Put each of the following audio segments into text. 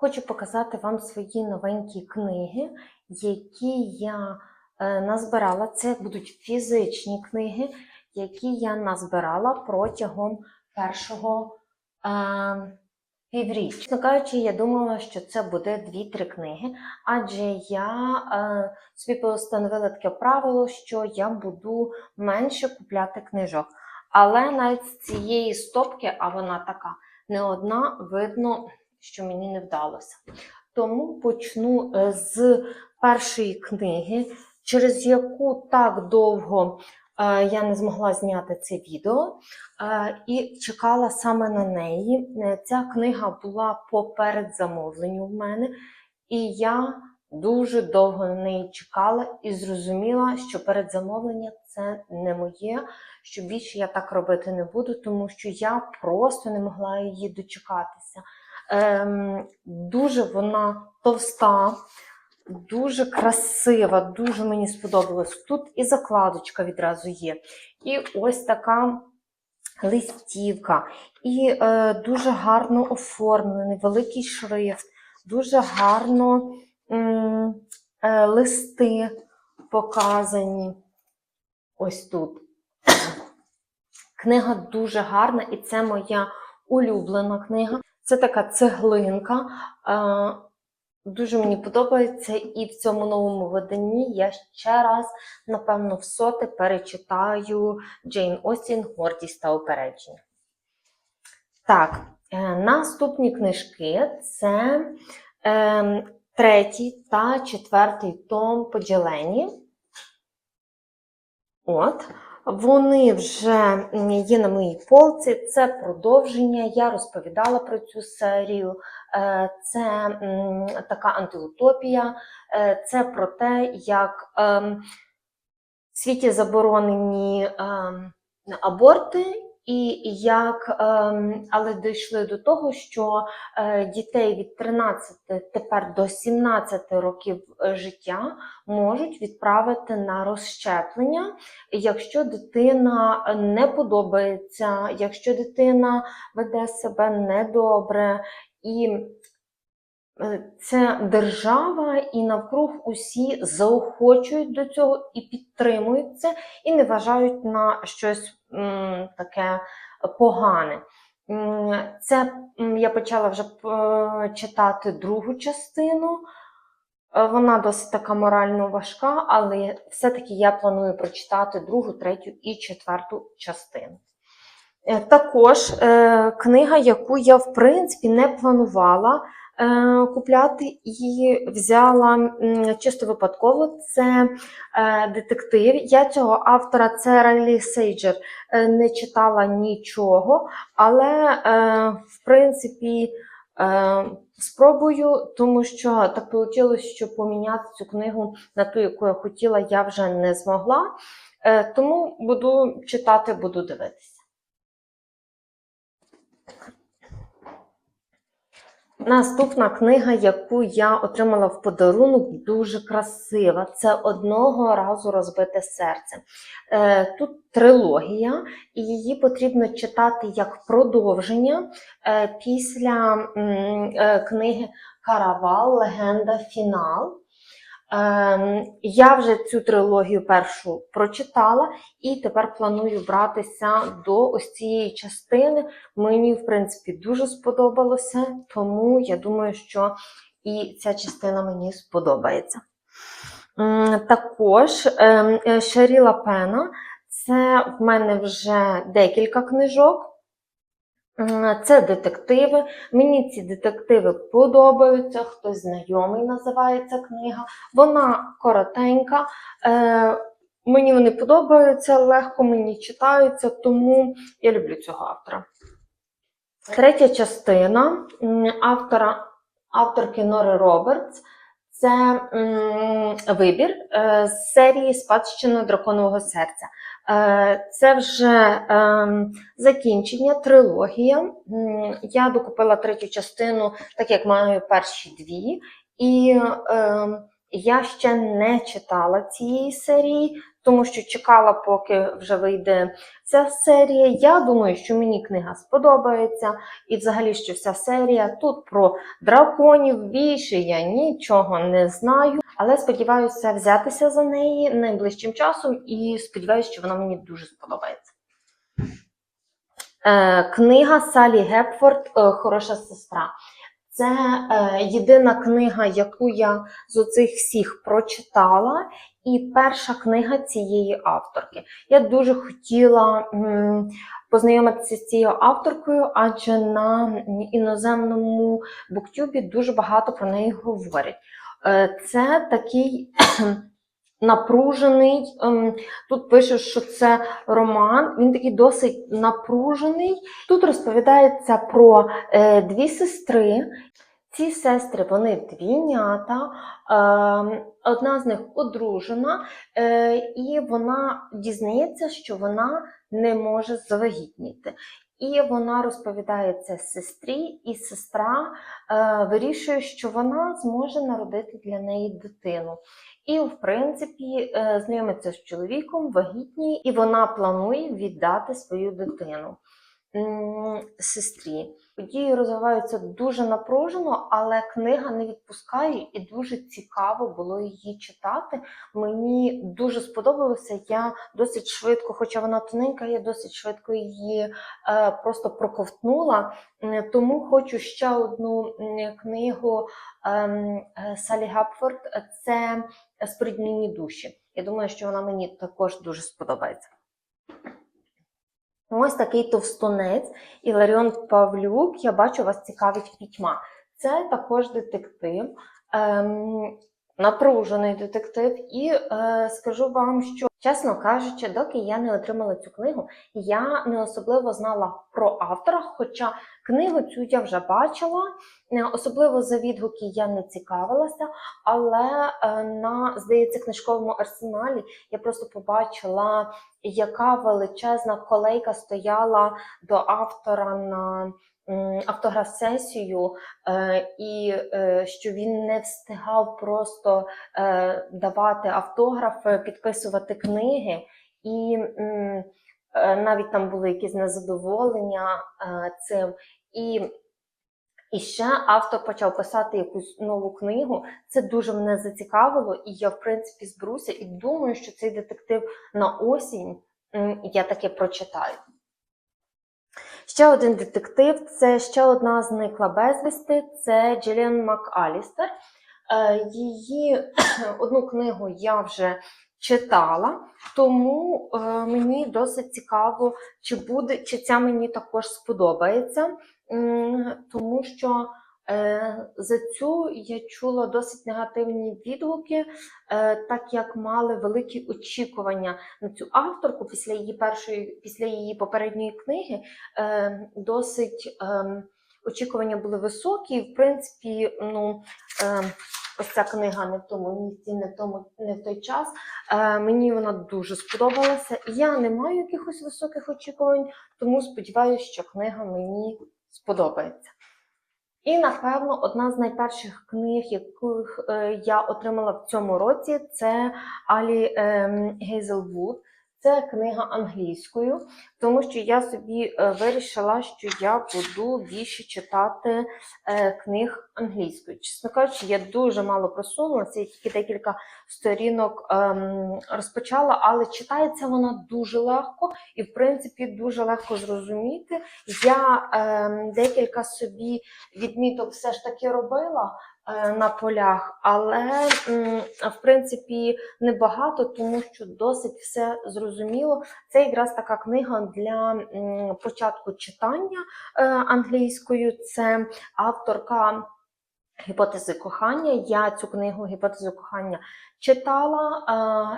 Хочу показати вам свої новенькі книги, які я е, назбирала. Це будуть фізичні книги, які я назбирала протягом першого е, півріччя. Чесно кажучи, я думала, що це буде 2-3 книги, адже я е, собі постановила таке правило, що я буду менше купляти книжок. Але навіть з цієї стопки, а вона така не одна, видно, що мені не вдалося. Тому почну е, з першої книги, через яку так довго е, я не змогла зняти це відео е, і чекала саме на неї. Ця книга була по передзамовленню в мене, і я дуже довго на неї чекала і зрозуміла, що передзамовлення це не моє, що більше я так робити не буду, тому що я просто не могла її дочекатися. Ем, дуже вона товста, дуже красива, дуже мені сподобалось. Тут і закладочка відразу є, і ось така листівка, і е, дуже гарно оформлений, великий шрифт, дуже гарно е, листи показані. Ось тут. Книга дуже гарна, і це моя улюблена книга. Це така цеглинка. е, Дуже мені подобається, і в цьому новому виданні я ще раз, напевно, в соте перечитаю Джейн Остін Гордість та упередження. Так, е, наступні книжки це е, третій та четвертий том поділені. От. Вони вже є на моїй полці, це продовження. Я розповідала про цю серію. Е, Це така антиутопія, Е, це про те, як ем, в світі заборонені ем, аборти, і як, ем, але дійшли до того, що е, дітей від 13 тепер до 17 років е, життя можуть відправити на розщеплення якщо дитина не подобається, якщо дитина веде себе недобре, і це держава, і навкруг усі заохочують до цього і підтримують це, і не вважають на щось м, таке погане. Це я почала вже е, читати другу частину. Е, Вона досить така морально важка, але все-таки я планую прочитати другу, третю і четверту частину. Е, Також книга, яку я в принципі не планувала купляти, і взяла чисто випадково. Це е, детектив. Я цього автора, це Райлі Сейджер, е, не читала нічого, але е, в принципі. Е, Спробую, тому що так вийшло, що поміняти цю книгу на ту, яку я хотіла, я вже не змогла. Е, Тому буду читати, буду дивитися. Наступна книга, яку я отримала в подарунок, дуже красива. Це одного разу розбите серце. Е, Тут трилогія, і її потрібно читати як продовження е, після е, книги Каравал, Легенда, Фінал. Ем, Я вже цю трилогію першу прочитала і тепер планую братися до ось цієї частини. Мені, в принципі, дуже сподобалося, тому я думаю, що і ця частина мені сподобається. Також ем, Шаріла Пена це в мене вже декілька книжок. М, Це детективи. Мені ці детективи подобаються. Хтось знайомий називається книга. Вона коротенька. Е, мені вони подобаються, легко мені читаються, тому я люблю цього автора. Третя частина автора, авторки Нори Робертс. Це м, вибір е, з серії Спадщина драконового серця. Е, це вже ем, закінчення, трилогія. Я докупила третю частину, так як маю перші дві. І ем, Я ще не читала цієї серії, тому що чекала, поки вже вийде ця серія. Я думаю, що мені книга сподобається, і взагалі, що вся серія тут про драконів більше я нічого не знаю. Але сподіваюся взятися за неї найближчим часом і сподіваюся, що вона мені дуже сподобається. Е, книга Салі Гепфорд е, Хороша сестра. Це е, єдина книга, яку я з оцих всіх прочитала, і перша книга цієї авторки. Я дуже хотіла познайомитися з цією авторкою, адже на іноземному буктюбі дуже багато про неї говорять. Е, це такий напружений. ем, Тут пише, що це роман, він такий досить напружений. Тут розповідається про е, дві сестри. Ці сестри вони двійнята, е, одна з них одружена, е, і вона дізнається, що вона не може завагітніти. І вона розповідає це сестрі, і сестра е, вирішує, що вона зможе народити для неї дитину. І, в принципі, е, знайомиться з чоловіком, вагітній, і вона планує віддати свою дитину м, сестрі. Події розвиваються дуже напружено, але книга не відпускає, і дуже цікаво було її читати. Мені дуже сподобалося. Я досить швидко, хоча вона тоненька, я досить швидко її е, просто проковтнула. Тому хочу ще одну книгу ем, е, Салі Гепфорд. Це споріднені душі. Я думаю, що вона мені також дуже сподобається. Ось такий товстунець Іларіон Павлюк. Я бачу, вас цікавить пітьма. Це також детектив, ем, напружений детектив. І е, скажу вам, що, чесно кажучи, доки я не отримала цю книгу, я не особливо знала про автора, хоча книгу цю я вже бачила. Е, Особливо за відгуки я не цікавилася, але е, на, здається, книжковому арсеналі я просто побачила, яка величезна колейка стояла до автора на автограф-сесію, е, і е, що він не встигав просто е, давати автографи, підписувати книги, і навіть там були якісь незадоволення цим. І і ще автор почав писати якусь нову книгу. Це дуже мене зацікавило, і я, в принципі, зберуся і думаю, що цей детектив на осінь я таки прочитаю. Ще один детектив це ще одна зникла безвісти це Джиліан МакАлістер. Е, Її одну книгу я вже читала, тому е, мені досить цікаво, чи буде, чи ця мені також сподобається. Тому що за цю я чула досить негативні відгуки, е, так як мали великі очікування на цю авторку після її першої, після її попередньої книги. Е, досить е, очікування були високі, і в принципі, ну. Е, Ось ця книга не в тому місці, не в тому, не в той час. Е, мені вона дуже сподобалася. Я не маю якихось високих очікувань, тому сподіваюся, що книга мені сподобається. І, напевно, одна з найперших книг, яких е, я отримала в цьому році, це Алі ем, Гейзелвуд. Це книга англійською, тому що я собі е, вирішила, що я буду більше читати е, книг англійською. Чесно кажучи, я дуже мало просунулася, я тільки декілька сторінок ем, розпочала, але читається вона дуже легко і, в принципі, дуже легко зрозуміти. Я ем, декілька собі відміток все ж таки робила на полях, але в принципі небагато, тому що досить все зрозуміло. Це якраз така книга для початку читання е, англійською. Це авторка. Гіпотези кохання. Я цю книгу Гіпотези кохання читала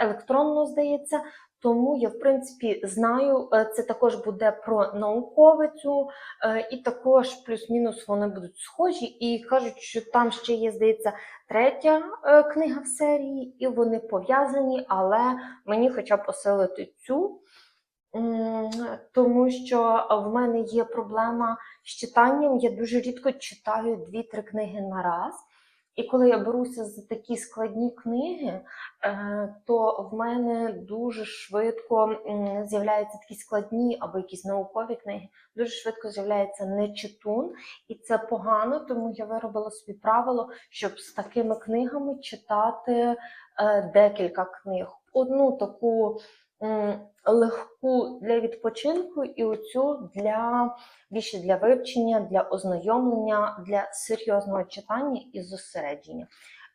е, електронно, здається. Тому я, в принципі, знаю, е, це також буде про науковицю, е, і також плюс-мінус вони будуть схожі. І кажуть, що там ще є, здається, третя е, книга в серії, і вони пов'язані, але мені хоча б посилити цю. Тому що в мене є проблема з читанням. Я дуже рідко читаю дві-три книги на раз. І коли я беруся за такі складні книги, е, то в мене дуже швидко з'являються такі складні або якісь наукові книги, дуже швидко з'являється нечитун, і це погано, тому я виробила собі правило, щоб з такими книгами читати е, декілька книг. Одну таку легку для відпочинку, і оцю для більше для вивчення, для ознайомлення, для серйозного читання і зосередження.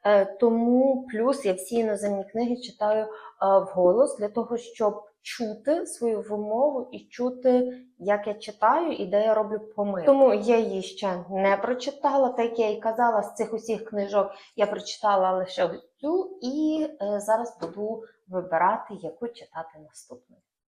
Е, Тому плюс я всі іноземні книги читаю е, вголос для того, щоб чути свою вимову і чути, як я читаю і де я роблю помилки. Тому я її ще не прочитала. Так я і казала, з цих усіх книжок я прочитала лише цю, і е, зараз буду вибирати, яку читати наступну.